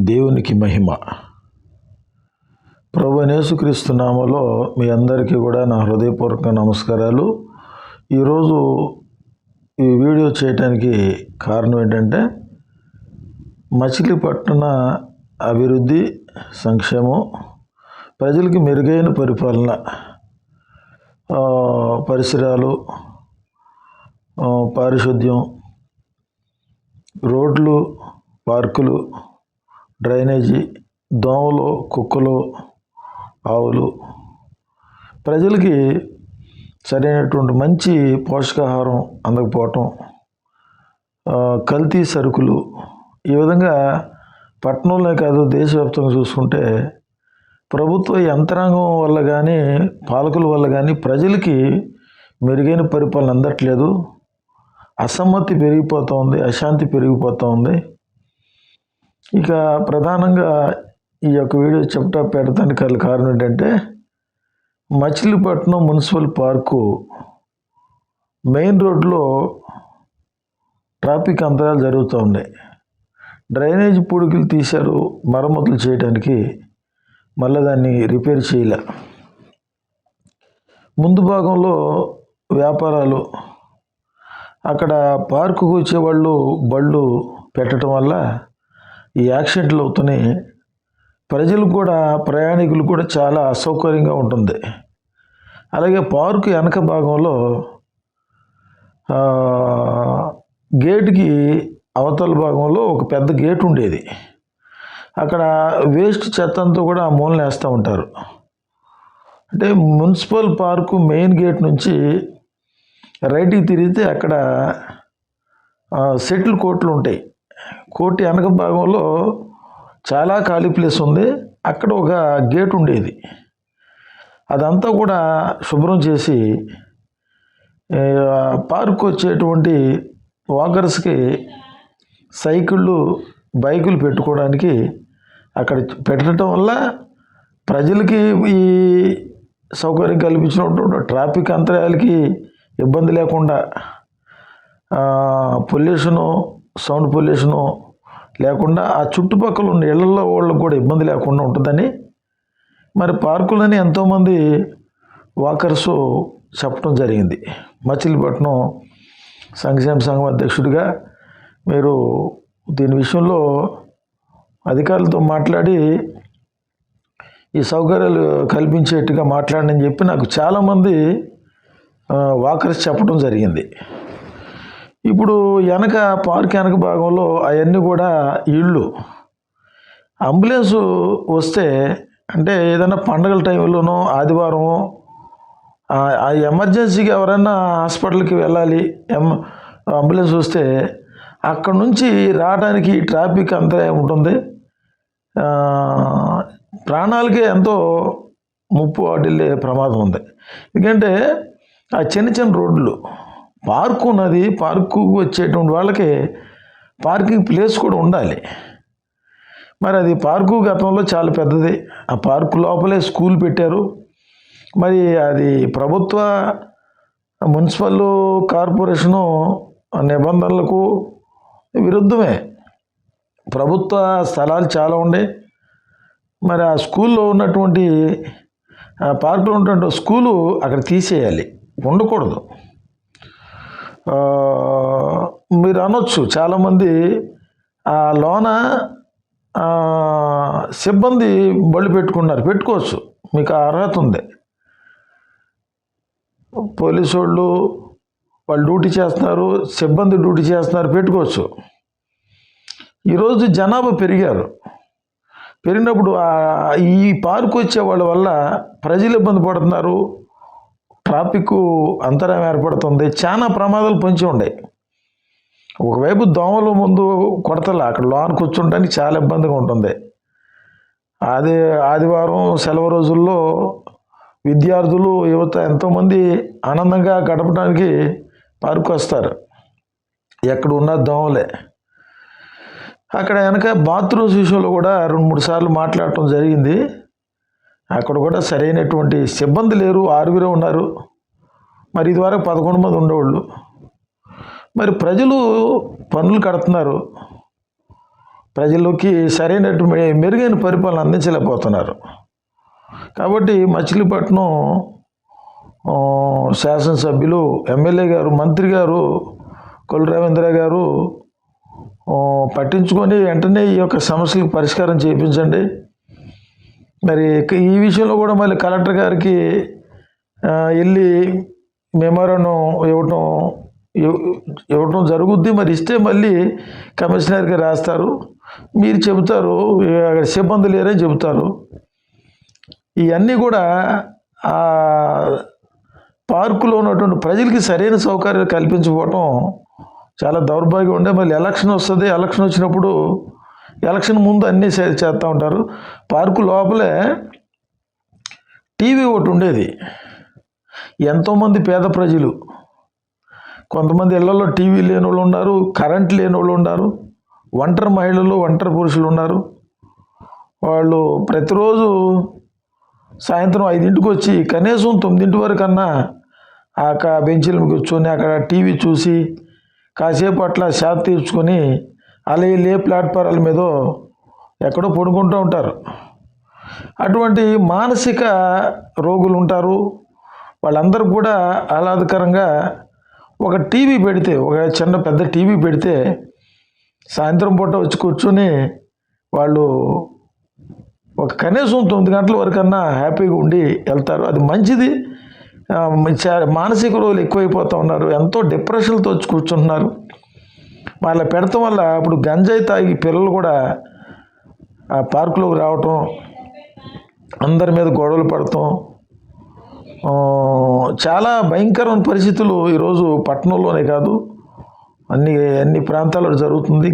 దేవునికి మహిమ. ప్రభు యేసుక్రీస్తు నామలో మీ అందరికీ కూడా నా హృదయపూర్వక నమస్కారాలు. ఈరోజు ఈ వీడియో చేయటానికి కారణం ఏంటంటే మచిలీపట్న అభివృద్ధి సంక్షేమం ప్రజలకి మెరుగైన పరిపాలన పరిసరాలు పారిశుద్ధ్యం రోడ్లు పార్కులు డ్రైనేజీ దోమలు కుక్కలు ఆవులు. ప్రజలకి సరైనటువంటి మంచి పోషకాహారం అందకపోవటం కల్తీ సరుకులు. ఈ విధంగా పట్టణంలో కాదు దేశవ్యాప్తంగా చూసుకుంటే ప్రభుత్వ యంత్రాంగం వల్ల కానీ పాలకుల వల్ల కానీ ప్రజలకి మెరుగైన పరిపాలన అందట్లేదు. అసమ్మతి పెరిగిపోతూ ఉంది అశాంతి పెరిగిపోతూ ఉంది. ఇక ప్రధానంగా ఈ యొక్క వీడియో చెప్తా పెడతానికి గల కారణం ఏంటంటే మచిలీపట్నం మున్సిపల్ పార్కు మెయిన్ రోడ్లో ట్రాఫిక్ అంతరాలు జరుగుతూ ఉన్నాయి. డ్రైనేజ్ పూడికలు తీశారు మరమ్మతులు చేయడానికి మళ్ళీ దాన్ని రిపేర్ చేయలే. ముందు భాగంలో వ్యాపారాలు. అక్కడ పార్కుకు వచ్చేవాళ్ళు బళ్ళు పెట్టడం వల్ల ఈ యాక్సిడెంట్లు అవుతున్నాయి ప్రజలకు కూడా ప్రయాణికులు కూడా చాలా అసౌకర్యంగా ఉంటుంది. అలాగే పార్కు వెనక భాగంలో గేటుకి అవతల భాగంలో ఒక పెద్ద గేట్ ఉండేది. అక్కడ వేస్ట్ చెత్తంతో కూడా ఆ మూలన వేస్తూ ఉంటారు. అంటే మున్సిపల్ పార్కు మెయిన్ గేట్ నుంచి రైట్కి తిరిగితే అక్కడ సెటిల్ కోట్లు ఉంటాయి. కోటి వెనక భాగంలో చాలా ఖాళీ ప్లేస్ ఉంది. అక్కడ ఒక గేట్ ఉండేది. అదంతా కూడా శుభ్రం చేసి పార్క్ వచ్చేటువంటి వాకర్స్కి సైకిళ్ళు బైకులు పెట్టుకోవడానికి అక్కడ పెట్టడం వల్ల ప్రజలకి ఈ సౌకర్యం కల్పించినటువంటి ట్రాఫిక్ అంతరాయాలకి ఇబ్బంది లేకుండా పొల్యూషను సౌండ్ పొల్యూషను లేకుండా ఆ చుట్టుపక్కల ఉన్న ఇళ్ళలో వాళ్ళకు కూడా ఇబ్బంది లేకుండా ఉంటుందని మరి పార్కులని ఎంతోమంది వాకర్స్ చెప్పడం జరిగింది. మచిలీపట్నం సంక్షేమ సంఘం అధ్యక్షుడిగా మీరు దీని విషయంలో అధికారులతో మాట్లాడి ఈ సౌకర్యాలు కల్పించేట్టుగా మాట్లాడని చెప్పి నాకు చాలామంది వాకర్స్ చెప్పడం జరిగింది. ఇప్పుడు వెనక పార్క్ వెనక భాగంలో అవన్నీ కూడా ఇళ్ళు. అంబులెన్స్ వస్తే అంటే ఏదైనా పండగల టైంలోనో ఆదివారం ఆ ఎమర్జెన్సీకి ఎవరైనా హాస్పిటల్కి వెళ్ళాలి ఎం అంబులెన్స్ వస్తే అక్కడ నుంచి రావడానికి ట్రాఫిక్ అంతరాయం ఉంటుంది. ప్రాణాలకే ఎంతో ముప్పు వాటిల్లే ప్రమాదం ఉంది. ఎందుకంటే ఆ చిన్న చిన్న రోడ్లు పార్కు ఉన్నది పార్కు వచ్చేటువంటి వాళ్ళకి పార్కింగ్ ప్లేస్ కూడా ఉండాలి. మరి అది పార్కు గతంలో చాలా పెద్దది. ఆ పార్కు లోపలే స్కూల్ పెట్టారు. మరి అది ప్రభుత్వ మున్సిపల్ కార్పొరేషను నిబంధనలకు విరుద్ధమే. ప్రభుత్వ స్థలాలు చాలా ఉండే మరి ఆ స్కూల్లో ఉన్నటువంటి ఆ పార్కులో ఉన్నటువంటి స్కూలు అక్కడ తీసేయాలి. ఉండకూడదు. మీరు అనొచ్చు. చాలామంది ఆ లోన సిబ్బంది బళ్ళు పెట్టుకున్నారు. పెట్టుకోవచ్చు. మీకు ఆ అర్హత ఉంది. పోలీసు వాళ్ళు వాళ్ళు డ్యూటీ చేస్తున్నారు. సిబ్బంది డ్యూటీ చేస్తున్నారు. పెట్టుకోవచ్చు. ఈరోజు జనాభా పెరిగారు. పెరిగినప్పుడు ఈ పార్కు వచ్చే వాళ్ళ వల్ల ప్రజలు ఇబ్బంది పడుతున్నారు. ట్రాఫిక్ అంతరం ఏర్పడుతుంది. చాలా ప్రమాదాలు పొంచి ఉన్నాయి ఒకవైపు దోమలు ముందు కొడతలే అక్కడ లోన్ కూర్చుంటానికి చాలా ఇబ్బందిగా ఉంటుంది. ఆది ఆదివారం సెలవు రోజుల్లో విద్యార్థులు యువత ఎంతోమంది ఆనందంగా గడపడానికి పార్కు వస్తారు ఎక్కడ ఉన్న దోమలే. అక్కడ వెనక బాత్రూమ్స్ విషయంలో కూడా రెండు మూడు సార్లు మాట్లాడటం జరిగింది. అక్కడ కూడా సరైనటువంటి సిబ్బంది లేరు ఆరుగురే ఉన్నారు. మరి ఇదివరకు పదకొండు మంది ఉండేవాళ్ళు. మరి ప్రజలు పనులు కడుతున్నారు. ప్రజల్లోకి సరైనటువంటి మెరుగైన పరిపాలన అందించలేకపోతున్నారు. కాబట్టి మచిలీపట్నం శాసనసభ్యులు ఎమ్మెల్యే గారు మంత్రి గారు కొల్లు రవీంద్ర గారు పట్టించుకొని వెంటనే ఈ యొక్క సమస్యలకు పరిష్కారం చేయించండి. మరి ఈ విషయంలో కూడా మళ్ళీ కలెక్టర్ గారికి వెళ్ళి మెమోరాండం ఇవ్వటం ఇవ్వటం జరుగుద్ది. మరి ఇస్తే మళ్ళీ కమిషనర్కి రాస్తారు. మీరు చెబుతారు అక్కడ సిబ్బంది లేరని చెబుతారు. ఇవన్నీ కూడా పార్కులో ఉన్నటువంటి ప్రజలకి సరైన సౌకర్యాలు కల్పించకపోవటం చాలా దౌర్భాగ్యం. ఉండే మళ్ళీ ఎలక్షన్ వస్తుంది. ఎలక్షన్ వచ్చినప్పుడు ఎలక్షన్ ముందు అన్నీ సరి చేస్తూ ఉంటారు. పార్కు లోపలే టీవీ ఒకటి ఉండేది. ఎంతోమంది పేద ప్రజలు. కొంతమంది ఇళ్ళలో టీవీ లేని వాళ్ళు ఉన్నారు కరెంట్ లేని వాళ్ళు ఉన్నారు ఒంటరి మహిళలు ఒంటరి పురుషులు ఉన్నారు. వాళ్ళు ప్రతిరోజు సాయంత్రం ఐదింటికి వచ్చి కనీసం తొమ్మిదింటి వరకు అన్నా ఆ క- బెంచీల కూర్చొని అక్కడ టీవీ చూసి కాసేపు అట్లా శాప్ తీర్చుకొని అలాగే ఏ ప్లాట్ఫారాల మీద ఎక్కడో పడుకుంటూ ఉంటారు. అటువంటి మానసిక రోగులు ఉంటారు. వాళ్ళందరూ కూడా ఆహ్లాదకరంగా ఒక టీవీ పెడితే ఒక చిన్న పెద్ద టీవీ పెడితే సాయంత్రం పూట వచ్చి కూర్చొని వాళ్ళు ఒక కనీసం తొమ్మిది గంటల వరకన్నా హ్యాపీగా ఉండి వెళ్తారు. అది మంచిది. మానసిక రోగులు ఎక్కువైపోతూ ఉన్నారు. ఎంతో డిప్రెషన్తో వచ్చి కూర్చుంటున్నారు. వాళ్ళ పెడతం వల్ల ఇప్పుడు గంజాయి తాగి పిల్లలు కూడా ఆ పార్కులోకి రావటం అందరి మీద గొడవలు పడటం చాలా భయంకరమైన పరిస్థితులు ఈరోజు పట్టణంలోనే కాదు అన్ని అన్ని ప్రాంతాల్లో జరుగుతుంది.